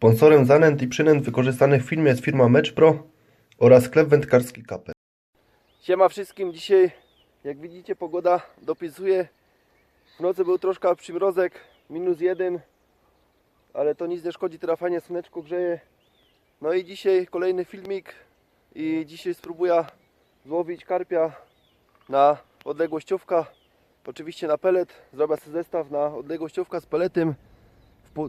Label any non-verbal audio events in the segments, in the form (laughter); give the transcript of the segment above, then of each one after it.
Sponsorem zanęt i przynęt wykorzystanych w filmie jest firma Match Pro oraz sklep wędkarski Kapel. Siema wszystkim, dzisiaj jak widzicie pogoda dopisuje. W nocy był troszkę przymrozek, minus jeden, ale to nic nie szkodzi, teraz fajnie słoneczko grzeje. No i dzisiaj kolejny filmik i dzisiaj spróbuję złowić karpia na odległościówka. Oczywiście na pelet, zrobię sobie zestaw na odległościówka z peletem.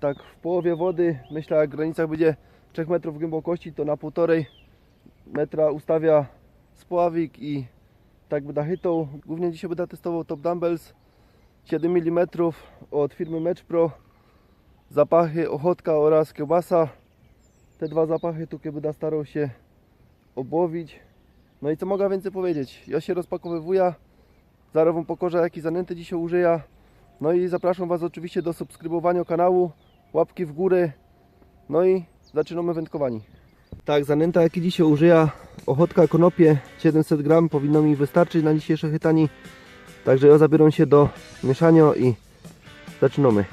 Tak w połowie wody, myślę jak w granicach będzie 3 metrów głębokości, to na półtorej metra ustawia spławik i tak będę chytał. Głównie dzisiaj będę testował Top Dumbbells 7 mm od firmy Match Pro. Zapachy ochotka oraz kiełbasa. Te dwa zapachy tu będę starał się obłowić. No i co mogę więcej powiedzieć? Ja się rozpakowywuję. Zaraz wam pokażę jakie zanęty dzisiaj użyję. No i zapraszam Was oczywiście do subskrybowania kanału, łapki w górę. No i zaczynamy wędkowanie. Tak, zanęta jakie dzisiaj użyję, ochotka konopie 700 gram powinno mi wystarczyć na dzisiejsze chytanie. Także ja zabieram się do mieszania i zaczynamy.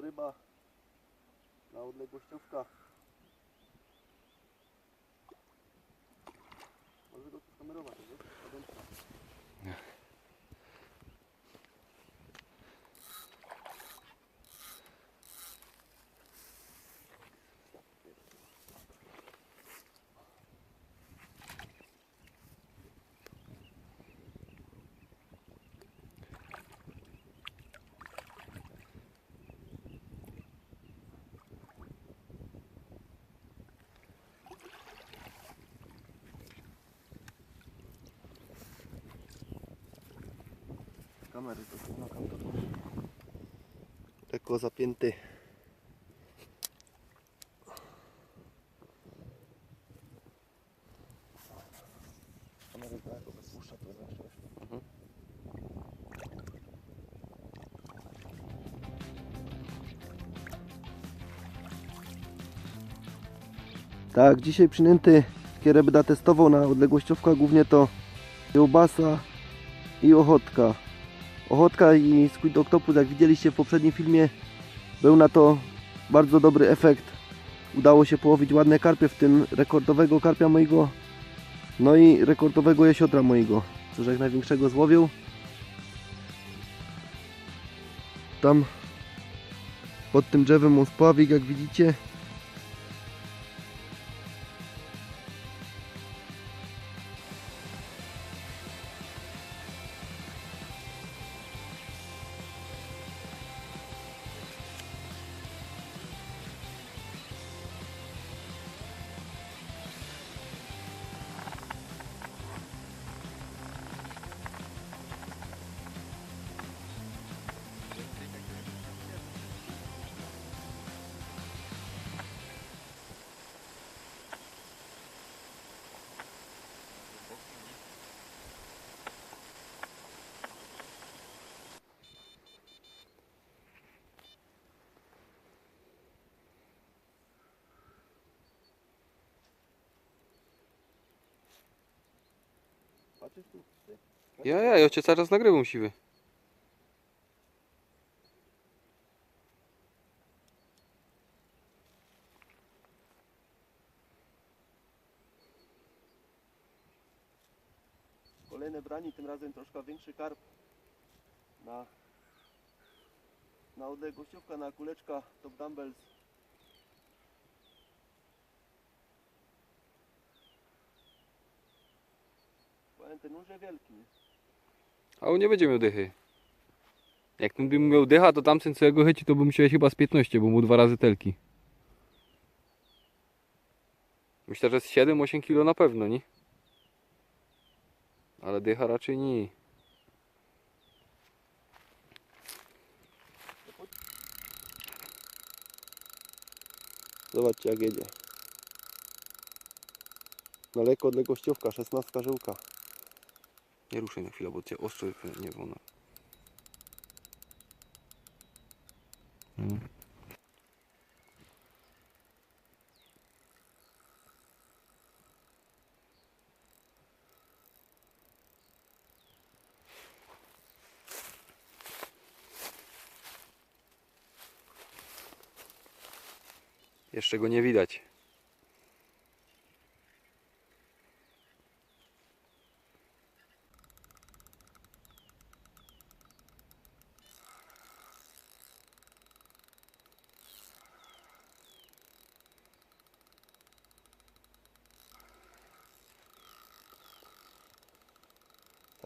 Ryba na odległościówkach. Może go tu? Kamery to zamykam to lekko zapięty kamery to zawsze Tak, dzisiaj przynęty, które będę testował na odległościówkach, głównie to kiełbasa i ochotka. Ochotka i Squid Octopus, jak widzieliście w poprzednim filmie, był na to bardzo dobry efekt. Udało się połowić ładne karpie, w tym rekordowego karpia mojego, no i rekordowego jesiotra mojego, cóż jak największego złowił. Tam pod tym drzewem mam spławik, jak widzicie. Ja, ja, ja cię nagrywam siwy. Kolejne branie, tym razem troszkę większy karp na, na odległościówka, na kuleczka Top Dumbbells ten nóż jest wielki. A on nie będzie miał dychy. Jak ten bym miał dycha, to tamten co jego chyci, to by musiał chyba z 15, bo mu dwa razy telki. Myślę, że z 7-8 kg na pewno, nie? Ale dycha raczej nie. Zobaczcie jak jedzie. Daleko odległościówka, 16 żyłka. Nie ruszaj na chwilę, bo cię ostro nie wolno. Jeszcze go nie widać.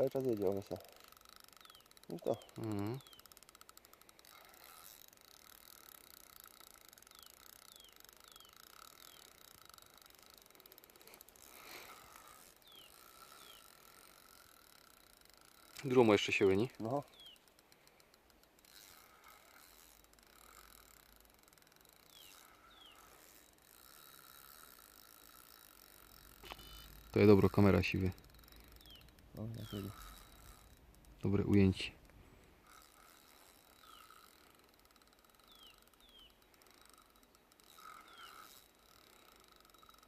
Cały czas jedzie Olesia. No to. Mhm. Drumo jeszcze się łyni. No. To jest dobra kamera siwy. O, jak jedzie. Dobre ujęcie.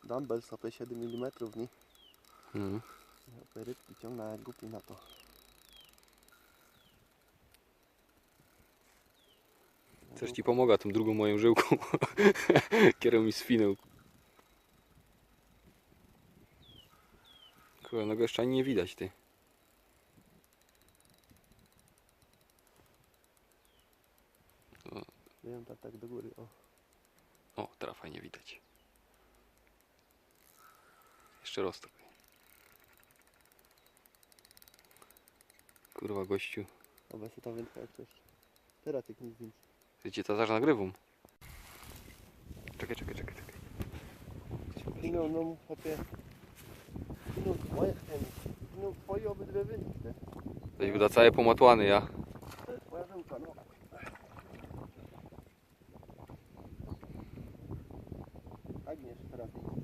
Dumbbell sobie 7 mm, nie? Mhm. Ja rybki ciągnę jak głupi na to. Coś ci pomaga tą drugą moją żyłką. (laughs) Kierą mi swinął. Kurwa, no go jeszcze ani nie widać ty. Wiem, tak, tak do góry, o. O, teraz fajnie widać. Jeszcze roztok. Kurwa gościu. Obecnie ta wędka jak coś. Teraz tych nic więcej. Wiecie, to zaraz nagrywam. Czekaj, czekaj, czekaj, czekaj. No, no, chłopie. Moje, ten, twoje obydwie wędki, te. Ktoś wyda całe pomatłany, ja. To jest twoja żyłka, no. Agniesz, teraz nic.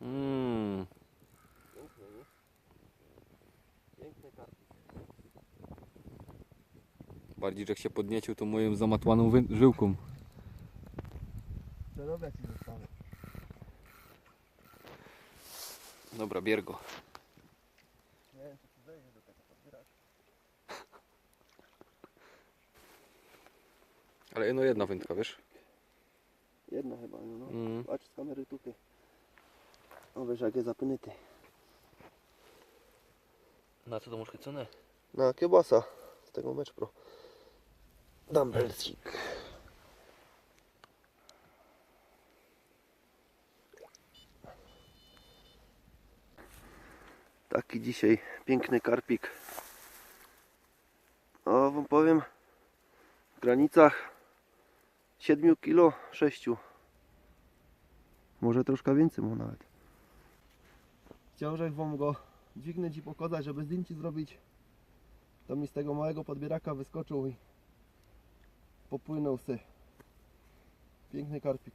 Mmm. Pięknie, nie? Piękny karp. Bardziej, że jak się podniecił tą moją zamatłaną żyłką. Zdrowia ci zostały. Dobra, bier go. Nie wiem, czy tu zejdzie do tego podbierać. (laughs) Ale no jedna wędka, wiesz? Jedna chyba, no. no. Mm. Patrz z kamery tutaj. O, wiesz jak jest zapynyty. Na co to masz chycone? Na kiełbasa z tego Mecz Pro. Dumbbellsik. Taki dzisiaj piękny karpik. O, wam powiem, w granicach 7 kg 6. Może troszkę więcej mu nawet. Chciałbym wam go dźwignąć i pokazać, żeby zdjęcie zrobić. To mi z tego małego podbieraka wyskoczył i popłynął sy. Piękny karpik.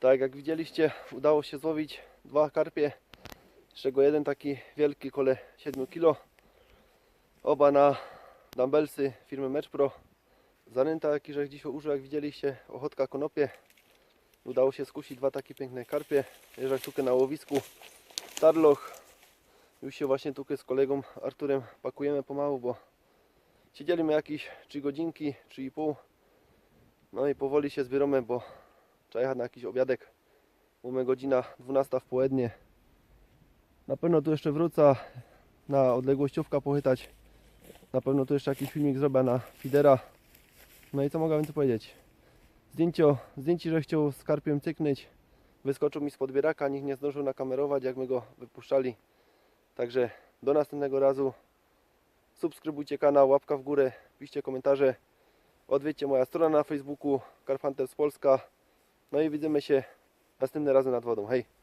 Tak jak widzieliście, udało się złowić dwa karpie, z czego jeden taki wielki, kole 7 kg. Oba na dumbbellsy firmy Match zanęta, jaki żech dzisiaj użył, jak widzieliście, ochotka konopie. Udało się skusić dwa takie piękne karpie. Jeżdżak tukę na łowisku. Tarloch. Już się właśnie tukę z kolegą Arturem pakujemy pomału, bo siedzieliśmy jakieś 3 godzinki, 3,5. No i powoli się zbieramy, bo trzeba jechać na jakiś obiadek. Mamy godzina 12 w południe. Na pewno tu jeszcze wrócę na odległościówka pochytać. Na pewno tu jeszcze jakiś filmik zrobię na Fidera. No i co mogę więcej powiedzieć? Zdjęcie, zdjęcie, że chciał z karpiem cyknąć. Wyskoczył mi z podbieraka, nikt nie zdążył nakamerować, jak my go wypuszczali. Także do następnego razu. Subskrybujcie kanał, łapka w górę, piszcie komentarze. Odwiedźcie moja strona na Facebooku Carp Hunters Polska. No i widzimy się następnym razem nad wodą. Hej!